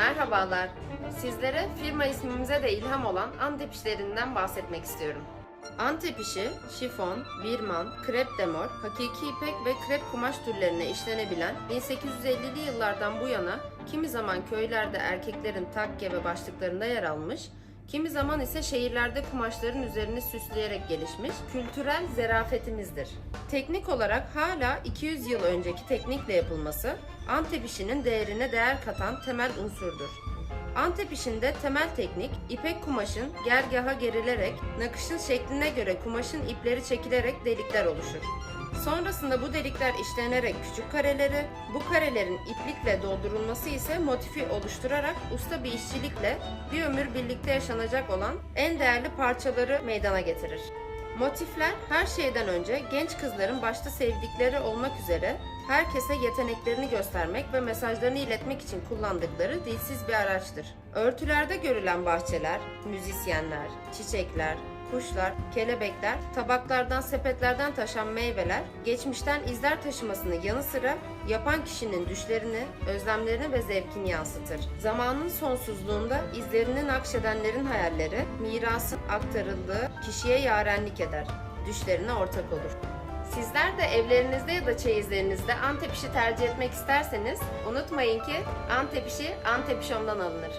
Merhabalar. Sizlere firma ismimize de ilham olan Antep işlerinden bahsetmek istiyorum. Antep işi, şifon, birman, krep demor, hakiki ipek ve krep kumaş türlerine işlenebilen 1850'li yıllardan bu yana kimi zaman köylerde erkeklerin takke ve başlıklarında yer almış, kimi zaman ise şehirlerde kumaşların üzerini süsleyerek gelişmiş kültürel zerafetimizdir. Teknik olarak hala 200 yıl önceki teknikle yapılması Antep işinin değerine değer katan temel unsurdur. Antep işinde temel teknik ipek kumaşın gergaha gerilerek nakışın şekline göre kumaşın ipleri çekilerek delikler oluşur. Sonrasında bu delikler işlenerek küçük kareleri, bu karelerin iplikle doldurulması ise motifi oluşturarak usta bir işçilikle bir ömür birlikte yaşanacak olan en değerli parçaları meydana getirir. Motifler her şeyden önce genç kızların başta sevdikleri olmak üzere herkese yeteneklerini göstermek ve mesajlarını iletmek için kullandıkları dilsiz bir araçtır. Örtülerde görülen bahçeler, müzisyenler, çiçekler, kuşlar, kelebekler, tabaklardan, sepetlerden taşan meyveler, geçmişten izler taşımasının yanı sıra yapan kişinin düşlerini, özlemlerini ve zevkini yansıtır. Zamanın sonsuzluğunda izlerini nakşedenlerin hayalleri, mirasın aktarıldığı kişiye yarenlik eder, düşlerine ortak olur. Sizler de evlerinizde ya da çeyizlerinizde Antep işi tercih etmek isterseniz unutmayın ki Antep işi Antep işom'dan alınır.